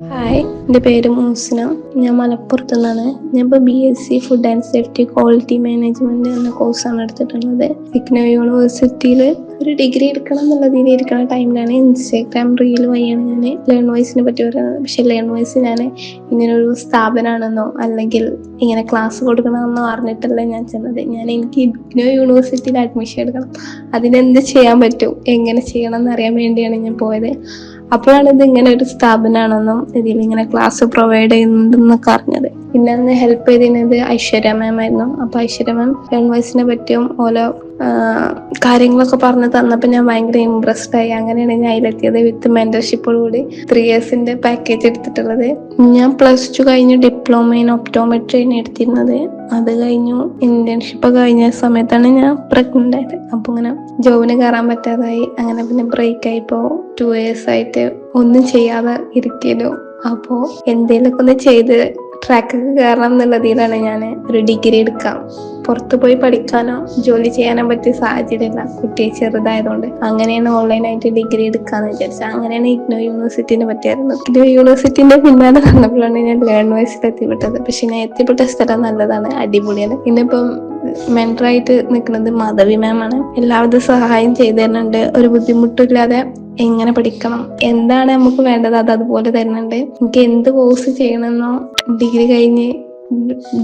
Hi എന്റെ പേര് മൂസ്ന. ഞാൻ മലപ്പുറത്ത് നിന്നാണ് ഞാൻ ഇപ്പോൾ B S C food and safety quality management എന്ന കോഴ്സാണ് എടുത്തിട്ടുള്ളത്. സിഗ്നോ യൂണിവേഴ്സിറ്റിയിൽ ഒരു ഡിഗ്രി എടുക്കണം രീതിയിൽ ഇരിക്കുന്ന ടൈമിലാണ് ഇൻസ്റ്റാഗ്രാം റീൽ വഴിയാണ് ഞാൻ ലേൺ വോയിസിനെ പറ്റി പറയുന്നത്. പക്ഷെ ലേൺ വോയിസ് ഞാൻ ഇങ്ങനൊരു സ്ഥാപനമാണെന്നോ അല്ലെങ്കിൽ ഇങ്ങനെ ക്ലാസ് കൊടുക്കണമെന്നോ അറിഞ്ഞിട്ടല്ല ഞാൻ ചെന്നത്. ഞാൻ എനിക്ക് ഇഗ്നോ യൂണിവേഴ്സിറ്റിയിൽ അഡ്മിഷൻ എടുക്കണം. അതിനെന്ത് ചെയ്യാൻ പറ്റും? എങ്ങനെ ചെയ്യണം എന്നറിയാൻ വേണ്ടിയാണ് ഞാൻ പോയത്. അപ്പോഴാണ് ഇത് ഇങ്ങനെ ഒരു സ്ഥാപനമാണെന്നും ഇതിൽ ഇങ്ങനെ ക്ലാസ് പ്രൊവൈഡ് ചെയ്യുന്നുണ്ടെന്നൊക്കെ അറിഞ്ഞത്. പിന്നെ അന്ന് ഹെൽപ്പ് ചെയ്തിരുന്നത് ഐശ്വര്യ മാം ആയിരുന്നു. അപ്പൊ ഐശ്വര്യ മാം ലേൺ പറ്റിയും ഓരോ കാര്യങ്ങളൊക്കെ പറഞ്ഞു തന്നപ്പോൾ ഞാൻ ഭയങ്കര ഇമ്പ്രസ്ഡ് ആയി. അങ്ങനെയാണ് ഞാൻ അതിലെത്തിയത് വിത്ത് മെന്റർഷിപ്പോട് കൂടി ത്രീ ഇയേഴ്സിന്റെ പാക്കേജ് എടുത്തിട്ടുള്ളത്. ഞാൻ പ്ലസ് ടു കഴിഞ്ഞ് ഡിപ്ലോമ ഇൻ ഒപ്റ്റോമെട്രിയാണ് എടുത്തിരുന്നത്. അത് കഴിഞ്ഞു ഇന്റേൺഷിപ്പ് കഴിഞ്ഞ സമയത്താണ് ഞാൻ പ്രഗ്നന്റ് ആയത്. അപ്പൊ ഇങ്ങനെ ജോബിന് കയറാൻ പറ്റാതായി. അങ്ങനെ പിന്നെ ബ്രേക്ക് ആയിപ്പോ ടു ഇയേഴ്സ് ആയിട്ട് ഒന്നും ചെയ്യാതെ ഇരിക്കലോ അപ്പോ എന്തെങ്കിലുമൊക്കെ ഒന്ന് ചെയ്ത് ട്രാക്കൊക്കെ കയറണം എന്നുള്ളതിലാണ് ഞാൻ ഒരു ഡിഗ്രി എടുക്കാം. പുറത്ത് പോയി പഠിക്കാനോ ജോലി ചെയ്യാനോ പറ്റിയ സാഹചര്യമില്ല. കുട്ടി ചെറുതായതുകൊണ്ട് അങ്ങനെയാണ് ഓൺലൈനായിട്ട് ഡിഗ്രി എടുക്കാന്ന് വിചാരിച്ചത് അങ്ങനെയാണ് ഇഗ്നോ യൂണിവേഴ്സിറ്റിനെ പറ്റിയായിരുന്നു ഇഗ്നോ യൂണിവേഴ്സിറ്റിന്റെ പിന്നാലെ വന്നപ്പോഴാണ് ഞാൻ ലേൺ എത്തിപ്പെട്ടത്. പക്ഷെ ഞാൻ എത്തിപ്പെട്ട സ്ഥലം നല്ലതാണ് അടിപൊളിയാണ്. ഇന്നിപ്പം മെന്ററായിട്ട് നിൽക്കുന്നത് മാധവി മാമാണ് എല്ലാവരും സഹായം ചെയ്തു തരുന്നുണ്ട്. ഒരു ബുദ്ധിമുട്ടില്ലാതെ എങ്ങനെ പഠിക്കണം? എന്താണ് നമുക്ക് വേണ്ടത്? അത് അതുപോലെ തരുന്നുണ്ട്. എനിക്ക് എന്ത് കോഴ്സ് ചെയ്യണമെന്നോ? ഡിഗ്രി കഴിഞ്ഞ്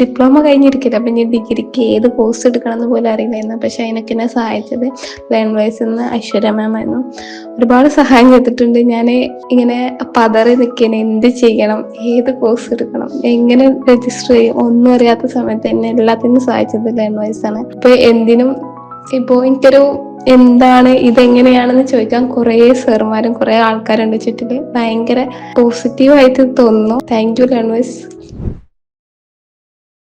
ഡിപ്ലോമ കഴിഞ്ഞിരിക്കില്ല അപ്പൊ ഇനി ഡിഗ്രിക്ക് ഏത് കോഴ്സ് എടുക്കണം എന്ന് പോലും അറിയില്ലായിരുന്നു. പക്ഷെ അതിനൊക്കെ എന്നെ സഹായിച്ചത് ലേൺ വൈസ് എന്ന് ഐശ്വര്യ മാം ആയിരുന്നു. ഒരുപാട് സഹായം ചെയ്തിട്ടുണ്ട്. ഞാൻ ഇങ്ങനെ പതറി നിൽക്കാൻ എന്ത് ചെയ്യണം? ഏത് കോഴ്സ് എടുക്കണം? എങ്ങനെ രജിസ്റ്റർ ചെയ്യും? ഒന്നും അറിയാത്ത സമയത്ത് എന്നെ എല്ലാത്തിനും സഹായിച്ചത് ലേൺ വൈസ് ആണ്. അപ്പോൾ എന്തിനും ഇപ്പോ എനിക്കൊരു എന്താണ് ഇതെങ്ങനെയാണെന്ന് ചോദിക്കാൻ കുറേ സാറുമാരും കുറേ ആൾക്കാരുണ്ട് ചുറ്റിൽ ഭയങ്കര പോസിറ്റീവായിട്ട് തോന്നുന്നു. Thank you vice